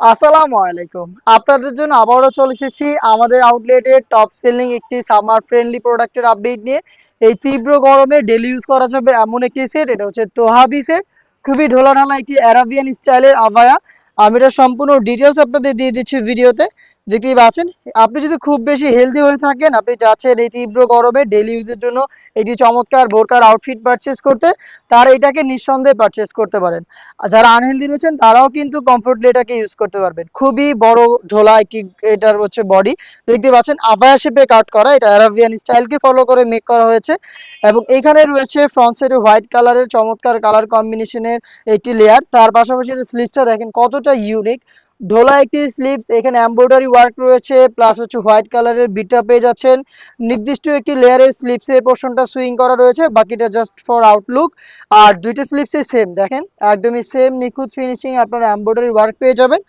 আসসালামু আলাইকুম। আপনাদের জন্য আবারও চলে এসেছি আমাদের আউটলেটের টপ সেলিং একটি সামার ফ্রেন্ডলি প্রোডাক্টের আপডেট নিয়ে। এই তীব্র গরমে ডেলি ইউজ করা যাবে এমন একটি সেট এটা হচ্ছে তোহাবি সেট খুবই ঢোলাঢালা একটি অ্যারাবিয়ান স্টাইলের আবায়া আমি এটা সম্পূর্ণ ডিটেলস আপনাদের দিয়ে দিচ্ছি ভিডিওতে দেখতেই পাচ্ছেন? আপনি যদি খুব বেশি হেলদি হয়ে থাকেন, আপনি যাচ্ছেন এই তীব্র গরমে ডেলি ইউজের জন্য একটি চমৎকার বোরকার আউটফিট পারচেস করতে, তারা এটাকে নিঃসন্দেহে পারচেস করতে পারেন। যারা আনহেলদি রয়েছেন, তারাও কিন্তু কমফোর্টলি এটাকে ইউজ করতে পারবেন। খুবই বড় ঢোলা একটি এটার হচ্ছে বডি দেখতে পাচ্ছেন, আবায়া শেপে কাট করা, এটা অ্যারাবিয়ান স্টাইলকে ফলো করে মেক করা হয়েছে। এবং এখানে রয়েছে ফ্রন্ট সাইডে হোয়াইট কালারের চমৎকার কালার কম্বিনেশনের একটি লেয়ার তার পাশাপাশি স্লিভসটা দেখেন কতটা ইউনিক ঢোলা একটি স্লিভস এখানে এমব্রয়ডারি ওয়ার্ক রয়েছে প্লাস হচ্ছে হোয়াইট কালারের বিটা পেয়ে যাচ্ছেন। নির্দিষ্ট একটি লেয়ারের স্লিভসের পোর্শনটা সুইং করা রয়েছে, বাকিটা জাস্ট ফর আউটলুক আর দুইটা স্লিভসই সেম দেখেন, একদমই সেম নিখুঁত ফিনিশিং আপনারা এমব্রয়ডারি ওয়ার্ক পেয়ে যাবেন।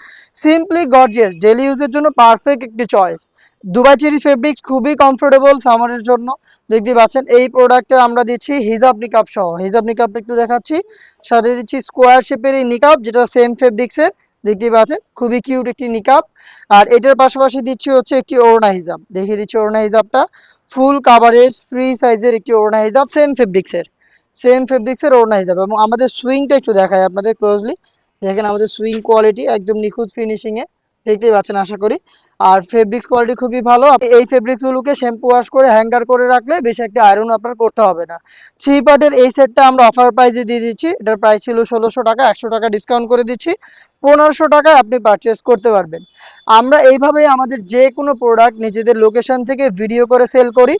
সিম্পলি গর্জিয়াস ডেলি ইউজের জন্য পারফেক্ট একটি চয়েস দুবাই চেরি ফেব্রিক খুবই কমফোর্টেবল সামারের জন্য। দেখতে পাচ্ছেন, এই প্রোডাক্টে আমরা দিচ্ছি হিজাব নিকাপ সহ। হিজাব নিকাপটা একটু দেখাচ্ছি। সাথে দিচ্ছি স্কোয়ার শেপের এই নিকাপ যেটা সেম ফেব্রিক্সের দেখতে পাচ্ছেন, খুবই কিউট একটি নিকাপ আর এটার পাশাপাশি দিচ্ছি হচ্ছে একটি ওড়না হিজাব। দেখিয়ে দিচ্ছি ওড়না হিজাবটা। ফুল কাভারেজ ফ্রি সাইজের একটি ওড়না হিজাব সেম ফেব্রিক্সের সেম ফেব্রিক্সের ওড়না হিজাব। এবং আমাদের সুইংটা একটু দেখায় আপনাদের ক্লোজলি দেখেন আমাদের সুইং কোয়ালিটি একদম নিখুঁত ফিনিশিং এ। দেখতেই পাচ্ছেন, আশা করি। আর ফেব্রিক্স কোয়ালিটি খুবই ভালো। এই ফেব্রিক্স গুলোকে শ্যাম্পু ওয়াশ করে হ্যাঙ্গার করে রাখলে বেশি একটা আয়রন আপনার করতে হবে না। থ্রি পার্টের এই সেটটা আমরা অফার প্রাইসে দিয়ে দিচ্ছি। এটার প্রাইস ছিল ষোলোশো টাকা, একশো টাকা ডিসকাউন্ট করে দিচ্ছি। পনেরোশো টাকায় আপনি পারচেস করতে পারবেন। আমরা এইভাবেই আমাদের যে কোনো প্রোডাক্ট নিজেদের লোকেশন থেকে ভিডিও করে সেল করি।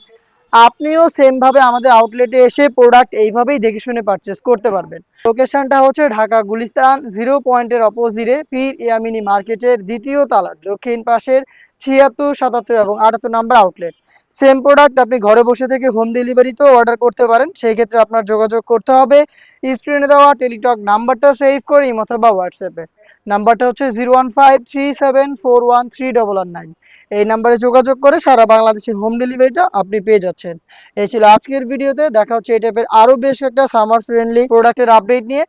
আপনিও সেম ভাবে আমাদের আউটলেটে এসে প্রোডাক্ট এইভাবেই দেখে শুনে পারচেস করতে পারবেন। লোকেশনটা হচ্ছে ঢাকা গুলিস্তান জিরো পয়েন্টের অপোজিটে পীর ইয়ামিনি মার্কেটের দ্বিতীয় তালার, দক্ষিণ পাশের ছিয়াত্তর, সাতাত্তর এবং আটাত্তর নাম্বার আউটলেট সেম প্রোডাক্ট আপনি ঘরে বসে থেকে হোম ডেলিভারিতেও অর্ডার করতে পারেন, সেই ক্ষেত্রে আপনার যোগাযোগ করতে হবে। স্ক্রিনে দেওয়া টেলিটক নাম্বারটা সেভ করে অথবা হোয়াটসঅ্যাপে নাম্বারটা হচ্ছে zero one five three seven four one three double one nine. এই নাম্বারে যোগাযোগ করে সারা বাংলাদেশের হোম ডেলিভারিটা আপনি পেয়ে যাচ্ছেন। এই ছিল আজকের ভিডিওতে। দেখা হচ্ছে এই টাইপের আরও বেশ একটা সামার ফ্রেন্ডলি প্রোডাক্টের আপডেট নিয়ে।